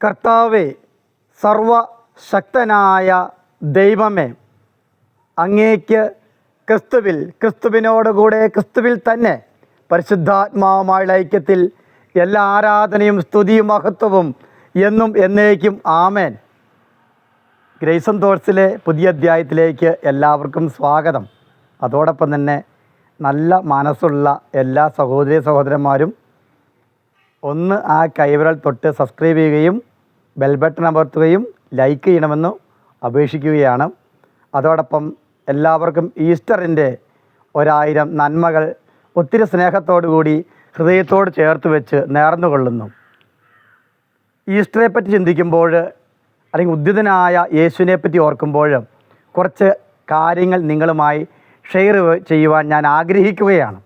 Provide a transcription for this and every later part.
കർത്താവെ സർവശക്തനായ ദൈവമേ അങ്ങേക്ക് ക്രിസ്തുവിൽ ക്രിസ്തുവിനോടുകൂടെ ക്രിസ്തുവിൽ തന്നെ പരിശുദ്ധാത്മാവുമായുള്ള ഐക്യത്തിൽ എല്ലാ ആരാധനയും സ്തുതിയും മഹത്വവും എന്നും എന്നേക്കും ആമേൻ. ഗ്രേസൺ തോട്ട്സിലെ പുതിയ അധ്യായത്തിലേക്ക് എല്ലാവർക്കും സ്വാഗതം. അതോടൊപ്പം തന്നെ നല്ല മനസ്സുള്ള എല്ലാ സഹോദരി സഹോദരന്മാരും ഒന്ന് ആ കൈവിരൽ തൊട്ട് സബ്സ്ക്രൈബ് ചെയ്യുകയും ബെൽ ബട്ടൺ അമർത്തുകയും ലൈക്ക് ചെയ്യണമെന്ന് അപേക്ഷിക്കുകയാണ്. അതോടൊപ്പം എല്ലാവർക്കും ഈസ്റ്ററിന്റെ ഒരായിരം നന്മകൾ ഒത്തിരി സ്നേഹത്തോടുകൂടി ഹൃദയത്തോട് ചേർത്ത് വെച്ച് നേർന്നു കൊള്ളുന്നു. ഈസ്റ്ററെ പറ്റി ചിന്തിക്കുമ്പോൾ അല്ലെങ്കിൽ ഉദ്യുതനായ യേശുവിനെ പറ്റി ഓർക്കുമ്പോൾ കുറച്ച് കാര്യങ്ങൾ നിങ്ങളുമായി ഷെയർ ചെയ്യുവാൻ ഞാൻ ആഗ്രഹിക്കുകയാണ്.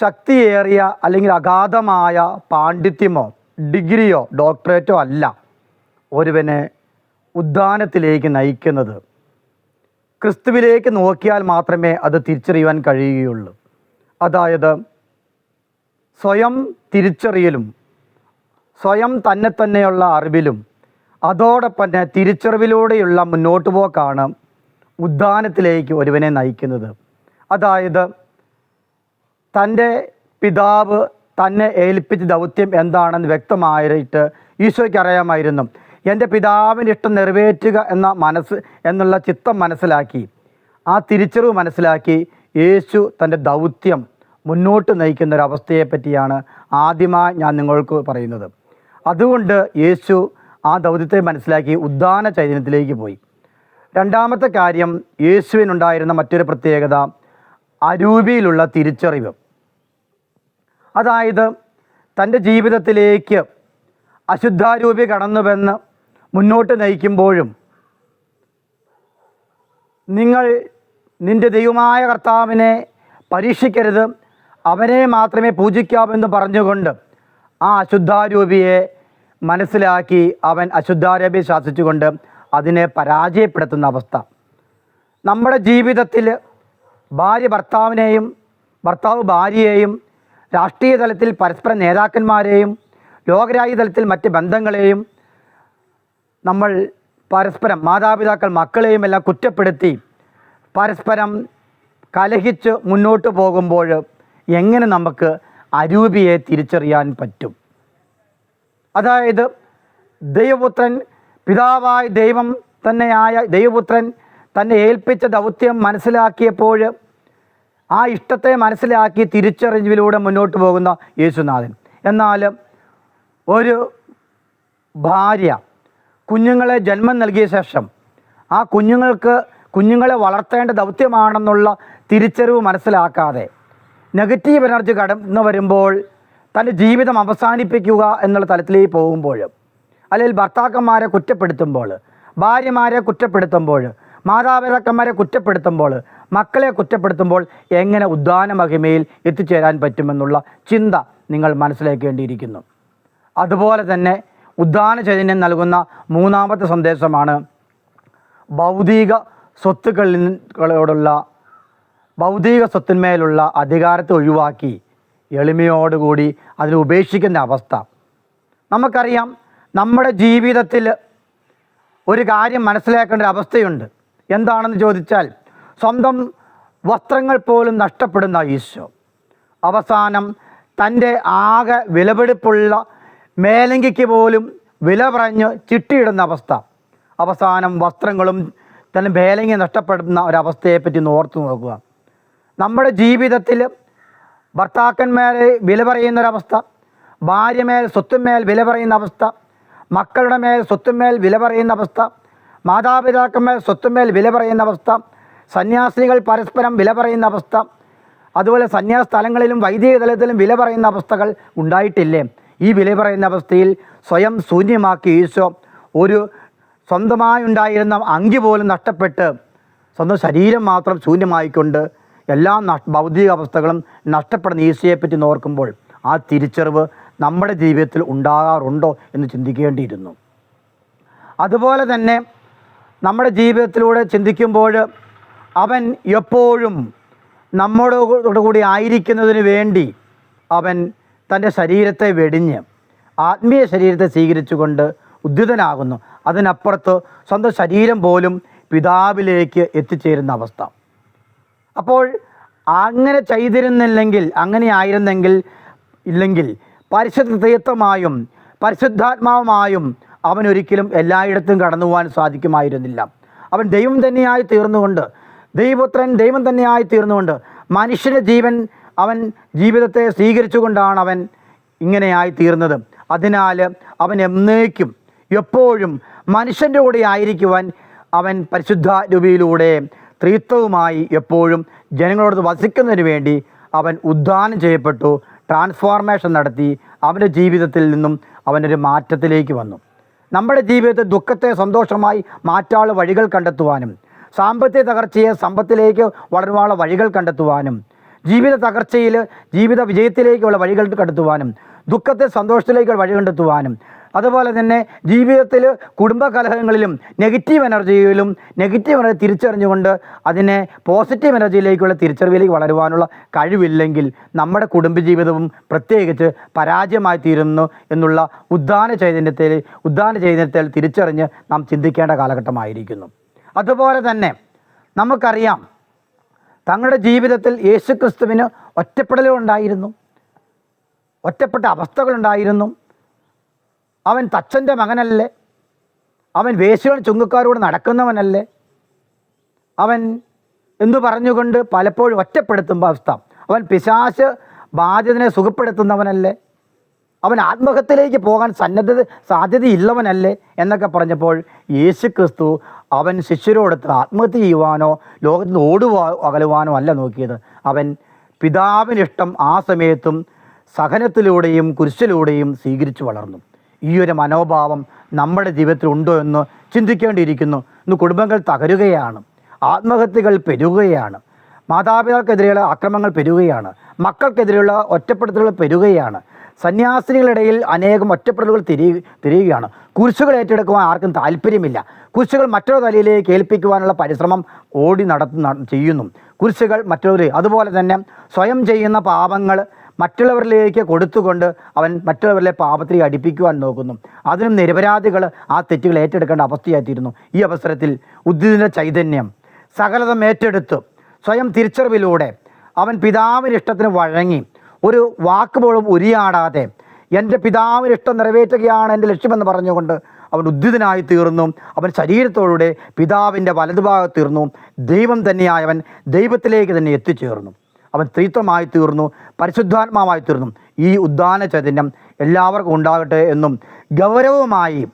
ശക്തിയേറിയ അല്ലെങ്കിൽ അഗാധമായ പാണ്ഡിത്യമോ ഡിഗ്രിയോ ഡോക്ടറേറ്റോ അല്ല ഒരുവനെ ഉദ്ധാനത്തിലേക്ക് നയിക്കുന്നത്. ക്രിസ്തുവിലേക്ക് നോക്കിയാൽ മാത്രമേ അത് തിരിച്ചറിയുവാൻ കഴിയുകയുള്ളൂ. അതായത് സ്വയം തിരിച്ചറിയലും സ്വയം തന്നെ തന്നെയുള്ള അറിവിലും അതോടൊപ്പം തന്നെ തിരിച്ചറിവിലൂടെയുള്ള മുന്നോട്ട് പോക്കാണ് ഉദ്ധാനത്തിലേക്ക് ഒരുവനെ നയിക്കുന്നത്. അതായത് തന്റെ പിതാവ് തന്നെ ഏൽപ്പിച്ച ദൗത്യം എന്താണെന്ന് വ്യക്തമായിട്ട് ഈശോയ്ക്ക് അറിയാമായിരുന്നു. എന്റെ പിതാവിന്റെ ഇഷ്ടം നിറവേറ്റുക എന്ന മനസ്സ് എന്നുള്ള ചിത്തം മനസ്സിലാക്കി. ആ തിരിച്ചറിവ് മനസ്സിലാക്കി യേശു തന്റെ ദൗത്യം മുന്നോട്ട് നയിക്കുന്ന ഒരു അവസ്ഥയെ പറ്റിയാണ് ആദ്യമായി ഞാൻ നിങ്ങൾക്ക് പറയുന്നത്. അതുകൊണ്ട് യേശു ആ ദൗത്യത്തെ മനസ്സിലാക്കി ഉദ്ധാന ചൈതന്യത്തിലേക്ക് പോയി. രണ്ടാമത്തെ കാര്യം യേശുവിനുണ്ടായിരുന്ന മറ്റൊരു പ്രത്യേകത അരൂപിയിലുള്ള തിരിച്ചറിവ്. അതായത് തന്റെ ജീവിതത്തിലേക്ക് അശുദ്ധാരൂപി കടന്നുവെന്ന് മുന്നോട്ട് നയിക്കുമ്പോഴും നിങ്ങൾ നിന്റെ ദൈവമായ കർത്താവിനെ പരീക്ഷിക്കരുത് അവനെ മാത്രമേ പൂജിക്കാവെന്ന് പറഞ്ഞുകൊണ്ട് ആ അശുദ്ധാരൂപിയെ മനസ്സിലാക്കി അവൻ അശുദ്ധാരൂപി ശാസിച്ചുകൊണ്ട് അതിനെ പരാജയപ്പെടുത്തുന്ന അവസ്ഥ. നമ്മുടെ ജീവിതത്തിൽ ഭാര്യ ഭർത്താവിനെയും ഭർത്താവ് ഭാര്യയെയും രാഷ്ട്രീയ തലത്തിൽ പരസ്പര നേതാക്കന്മാരെയും ലോകരാജ്യ തലത്തിൽ മറ്റ് ബന്ധങ്ങളെയും നമ്മൾ പരസ്പരം മാതാപിതാക്കൾ മക്കളെയും എല്ലാം കുറ്റപ്പെടുത്തി പരസ്പരം കലഹിച്ച് മുന്നോട്ട് പോകുമ്പോൾ എങ്ങനെ നമുക്ക് അരൂപിയെ തിരിച്ചറിയാൻ പറ്റും? അതായത് ദൈവപുത്രൻ പിതാവായ ദൈവം തന്നെയായ ദൈവപുത്രൻ തന്നെ ഏൽപ്പിച്ച ദൗത്യം മനസ്സിലാക്കിയപ്പോൾ ആ ഇഷ്ടത്തെ മനസ്സിലാക്കി തിരിച്ചറിവിലൂടെ മുന്നോട്ട് പോകുന്ന യേശുനാഥൻ. എന്നാൽ ഒരു ഭാര്യ കുഞ്ഞുങ്ങളെ ജന്മം നൽകിയ ശേഷം ആ കുഞ്ഞുങ്ങൾക്ക് കുഞ്ഞുങ്ങളെ വളർത്തേണ്ട ദൗത്യമാണെന്നുള്ള തിരിച്ചറിവ് മനസ്സിലാക്കാതെ നെഗറ്റീവ് എനർജി കടന്നു വരുമ്പോൾ തന്റെ ജീവിതം അവസാനിപ്പിക്കുക എന്നുള്ള തലത്തിലേക്ക് പോകുമ്പോൾ അല്ലെങ്കിൽ ഭർത്താക്കന്മാരെ കുറ്റപ്പെടുത്തുമ്പോൾ ഭാര്യമാരെ കുറ്റപ്പെടുത്തുമ്പോൾ മാതാപിതാക്കന്മാരെ കുറ്റപ്പെടുത്തുമ്പോൾ മക്കളെ കുറ്റപ്പെടുത്തുമ്പോൾ എങ്ങനെ ഉദ്ധാന മഹിമയിൽ എത്തിച്ചേരാൻ പറ്റുമെന്നുള്ള ചിന്ത നിങ്ങൾ മനസ്സിലാക്കേണ്ടിയിരിക്കുന്നു. അതുപോലെ തന്നെ ഉദ്ധാന ചൈതന്യം നൽകുന്ന മൂന്നാമത്തെ സന്ദേശമാണ് ഭൗതിക സ്വത്തുക്കളിനോടുള്ള ഭൗതിക സ്വത്തിന്മേലുള്ള അധികാരത്തെ ഒഴിവാക്കി എളിമയോടുകൂടി അതിനെ ഉപേക്ഷിക്കുന്ന അവസ്ഥ. നമുക്കറിയാം നമ്മുടെ ജീവിതത്തിൽ ഒരു കാര്യം മനസ്സിലാക്കേണ്ട ഒരു അവസ്ഥയുണ്ട്. എന്താണെന്ന് ചോദിച്ചാൽ സ്വന്തം വസ്ത്രങ്ങൾ പോലും നഷ്ടപ്പെടുന്ന ഈശോ. അവസാനം തന്റെ ആകെ വിലപിടിപ്പുള്ള മേലങ്കിക്ക് പോലും വില പറഞ്ഞ് ചിട്ടിയിടുന്ന അവസ്ഥ. അവസാനം വസ്ത്രങ്ങളും തന്നെ മേലങ്കി നഷ്ടപ്പെടുന്ന ഒരവസ്ഥയെപ്പറ്റി ഒന്ന് ഓർത്തു നോക്കുക. നമ്മുടെ ജീവിതത്തിൽ ഭർത്താക്കന്മാരെ വില പറയുന്നൊരവസ്ഥ ഭാര്യമേൽ സ്വത്തുമേൽ വില പറയുന്ന അവസ്ഥ മക്കളുടെ മേൽ സ്വത്തുമേൽ വില പറയുന്ന അവസ്ഥ മാതാപിതാക്കന്മേൽ സ്വത്തുമേൽ വില പറയുന്ന അവസ്ഥ സന്യാസികൾ പരസ്പരം വില പറയുന്ന അവസ്ഥ അതുപോലെ സന്യാസ സ്ഥലങ്ങളിലും വൈദിക തലത്തിലും വില പറയുന്ന അവസ്ഥകൾ ഉണ്ടായിട്ടില്ലേ? ഈ വില പറയുന്ന അവസ്ഥയിൽ സ്വയം ശൂന്യമാക്കി ഈശോ ഒരു സ്വന്തമായി ഉണ്ടായിരുന്ന അങ്കി പോലും നഷ്ടപ്പെട്ട് സ്വന്തം ശരീരം മാത്രം ശൂന്യമായിക്കൊണ്ട് എല്ലാ ഭൗതിക അവസ്ഥകളും നഷ്ടപ്പെടുന്ന ഈശോയെപ്പറ്റി നോർക്കുമ്പോൾ ആ തിരിച്ചറിവ് നമ്മുടെ ജീവിതത്തിൽ ഉണ്ടാകാറുണ്ടോ എന്ന് ചിന്തിക്കേണ്ടിയിരുന്നു. അതുപോലെ തന്നെ നമ്മുടെ ജീവിതത്തിലൂടെ ചിന്തിക്കുമ്പോൾ അവൻ എപ്പോഴും നമ്മോട് കൂടി ആയിരിക്കുന്നതിന് വേണ്ടി അവൻ തന്റെ ശരീരത്തെ വെടിഞ്ഞ് ആത്മീയ ശരീരത്തെ സ്വീകരിച്ചുകൊണ്ട് ഉദ്യുതനാകുന്നു. അതിനപ്പുറത്ത് സ്വന്തം ശരീരം പോലും പിതാവിലേക്ക് എത്തിച്ചേരുന്ന അവസ്ഥ. അപ്പോൾ അങ്ങനെ ചെയ്തിരുന്നില്ലെങ്കിൽ അങ്ങനെ ആയിരുന്നെങ്കിൽ ഇല്ലെങ്കിൽ പരിശുദ്ധ തീർത്ഥമായും പരിശുദ്ധാത്മാവുമായും അവൻ ഒരിക്കലും എല്ലായിടത്തും കടന്നു പോകാൻ സാധിക്കുമായിരുന്നില്ല. അവൻ ദൈവം തന്നെയായി തീർന്നുകൊണ്ട് ദൈവപുത്രൻ ദൈവം തന്നെയായി തീർന്നുകൊണ്ട് മനുഷ്യന്റെ ജീവൻ അവൻ ജീവിതത്തെ സ്വീകരിച്ചുകൊണ്ടാണ് അവൻ ഇങ്ങനെയായി തീർന്നത്. അതിനാൽ അവൻ എന്നേക്കും എപ്പോഴും മനുഷ്യന്റെ കൂടെ ആയിരിക്കുവാൻ അവൻ പരിശുദ്ധ രൂപയിലൂടെ ത്രിത്വവുമായി എപ്പോഴും ജനങ്ങളോട് വസിക്കുന്നതിന് വേണ്ടി അവൻ ഉദ്ധാനം ചെയ്യപ്പെട്ടു ട്രാൻസ്ഫോർമേഷൻ നടത്തി അവന്റെ ജീവിതത്തിൽ നിന്നും അവനൊരു മാറ്റത്തിലേക്ക് വന്നു. നമ്മുടെ ജീവിതത്തെ ദുഃഖത്തെ സന്തോഷമായി മാറ്റാനുള്ള വഴികൾ കണ്ടെത്തുവാനും സാമ്പത്തിക തകർച്ചയെ സമ്പത്തിലേക്ക് വളരുവാനുള്ള വഴികൾ കണ്ടെത്തുവാനും ജീവിത തകർച്ചയിൽ ജീവിത വിജയത്തിലേക്കുള്ള വഴികൾ കണ്ടെത്തുവാനും ദുഃഖത്തെ സന്തോഷത്തിലേക്കുള്ള വഴി കണ്ടെത്തുവാനും അതുപോലെ തന്നെ ജീവിതത്തിൽ കുടുംബ കലഹങ്ങളിലും നെഗറ്റീവ് എനർജിയിലും നെഗറ്റീവ് എനർജി തിരിച്ചറിഞ്ഞുകൊണ്ട് അതിനെ പോസിറ്റീവ് എനർജിയിലേക്കുള്ള തിരിച്ചറിവിലേക്ക് വളരുവാനുള്ള കഴിവില്ലെങ്കിൽ നമ്മുടെ കുടുംബജീവിതവും പ്രത്യേകിച്ച് പരാജയമായി തീരുന്നു എന്നുള്ള ഉദ്ധാന ചൈതന്യത്തിൽ ഉദ്ധാന ചൈതന്യത്തിൽ തിരിച്ചറിഞ്ഞ് നാം ചിന്തിക്കേണ്ട കാലഘട്ടമായിരിക്കുന്നു. അതുപോലെ തന്നെ നമുക്കറിയാം തങ്ങളുടെ ജീവിതത്തിൽ യേശുക്രിസ്തുവിന് ഒറ്റപ്പെടലുണ്ടായിരുന്നു. ഒറ്റപ്പെട്ട അവസ്ഥകളുണ്ടായിരുന്നു. അവൻ തച്ചന്റെ മകനല്ലേ? അവൻ വേശുകൾ ചുങ്കക്കാരോട് നടക്കുന്നവനല്ലേ? അവൻ എന്തു പറഞ്ഞുകൊണ്ട് പലപ്പോഴും ഒറ്റപ്പെടുത്തുമ്പോൾ അവസ്ഥ. അവൻ പിശാശ് ബാധ്യതനെ സുഖപ്പെടുത്തുന്നവനല്ലേ? അവൻ ആത്മഹത്യയിലേക്ക് പോകാൻ സന്നദ്ധത സാധ്യതയില്ലവനല്ലേ എന്നൊക്കെ പറഞ്ഞപ്പോൾ യേശു ക്രിസ്തു അവൻ ശിഷ്യരോടത്ത് ആത്മഹത്യ ചെയ്യുവാനോ ലോകത്തിൽ ഓടുവാ അകലുവാനോ അല്ല നോക്കിയത്. അവൻ പിതാവിനിഷ്ടം ആ സമയത്തും സഹനത്തിലൂടെയും കുരിശിലൂടെയും സ്വീകരിച്ചു വളർന്നു. ഈ ഒരു മനോഭാവം നമ്മുടെ ജീവിതത്തിൽ ഉണ്ടോ എന്ന് ചിന്തിക്കേണ്ടിയിരിക്കുന്നു. ഇന്ന് കുടുംബങ്ങൾ തകരുകയാണ്. ആത്മഹത്യകൾ പെരുകുകയാണ്. മാതാപിതാക്കൾക്കെതിരെയുള്ള ആക്രമങ്ങൾ പെരുകുകയാണ്. മക്കൾക്കെതിരെയുള്ള ഒറ്റപ്പെടുത്തലുകൾ പെരുകുകയാണ്. സന്യാസിനികളിടയിൽ അനേകം ഒറ്റപ്പെടലുകൾ തിരി തിരിയുകയാണ്. കുരിശുകൾ ഏറ്റെടുക്കുവാൻ ആർക്കും താല്പര്യമില്ല. കുരിശുകൾ മറ്റൊരു തലയിലേക്ക് ഏൽപ്പിക്കുവാനുള്ള പരിശ്രമം ഓടി നടത്തുന്ന ചെയ്യുന്നു. കുരിശുകൾ മറ്റുള്ളവർ അതുപോലെ തന്നെ സ്വയം ചെയ്യുന്ന പാപങ്ങൾ മറ്റുള്ളവരിലേക്ക് കൊടുത്തുകൊണ്ട് അവൻ മറ്റുള്ളവരിലെ പാപത്തിലേക്ക് അടിപ്പിക്കുവാൻ നോക്കുന്നു. അതിനും നിരപരാധികൾ ആ തെറ്റുകൾ ഏറ്റെടുക്കേണ്ട അവസ്ഥയായിത്തീരുന്നു. ഈ അവസരത്തിൽ ഉദ്ധിതിന്റെ ചൈതന്യം സകലതം ഏറ്റെടുത്ത്. സ്വയം തിരിച്ചറിവിലൂടെ അവൻ പിതാവിന് ഇഷ്ടത്തിന് വഴങ്ങി. ഒരു വാക്കുപോലും ഉരിയാടാതെ എന്റെ പിതാവിന് ഇഷ്ടം നിറവേറ്റുകയാണ് എന്റെ ലക്ഷ്യമെന്ന് പറഞ്ഞുകൊണ്ട് അവൻ ഉദ്ധിതനായി തീർന്നു. അവൻ ശരീരത്തോടെ പിതാവിന്റെ വലതുഭാഗത്ത് തീർന്നു. ദൈവം തന്നെയായവൻ ദൈവത്തിലേക്ക് തന്നെ എത്തിച്ചേർന്നു. അവൻ സ്ത്രീത്വമായി തീർന്നു പരിശുദ്ധാത്മാവായി തീർന്നു. ഈ ഉദ്ധാന ചൈതന്യം എല്ലാവർക്കും ഉണ്ടാകട്ടെ എന്നും ഗൗരവമായി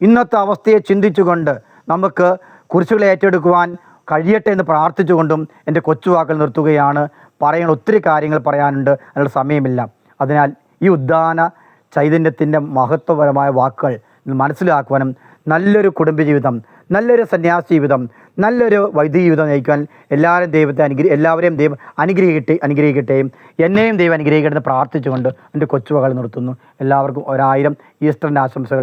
ഇന്നത്തെ അവസ്ഥയെ ചിന്തിച്ചുകൊണ്ട് നമുക്ക് കുരിശുകളെ ഏറ്റെടുക്കുവാൻ കഴിയട്ടെ എന്ന് പ്രാർത്ഥിച്ചുകൊണ്ടും എന്റെ കൊച്ചുവാക്കൾ നിർത്തുകയാണ്. പറയാൻ ഒത്തിരി കാര്യങ്ങൾ പറയാനുണ്ട് അതിനുള്ള സമയമില്ല. അതിനാൽ ഈ ഉദ്ധാന ചൈതന്യത്തിന്റെ മഹത്വപരമായ വാക്കുകൾ മനസ്സിലാക്കുവാനും നല്ലൊരു കുടുംബജീവിതം നല്ലൊരു സന്യാസ ജീവിതം നല്ലൊരു വൈദ്യ ജീവിതം നയിക്കാൻ എല്ലാവരും ദൈവത്തെ അനുഗ്രഹി എല്ലാവരെയും ദൈവം അനുഗ്രഹിക്കട്ടെ അനുഗ്രഹിക്കട്ടെ. എന്നെയും ദൈവം അനുഗ്രഹിക്കട്ടെ എന്ന് പ്രാർത്ഥിച്ചുകൊണ്ട് എന്റെ കൊച്ചുവകൾ നിർത്തുന്നു. എല്ലാവർക്കും ഒരായിരം ഈസ്റ്ററിന്റെ ആശംസകൾ.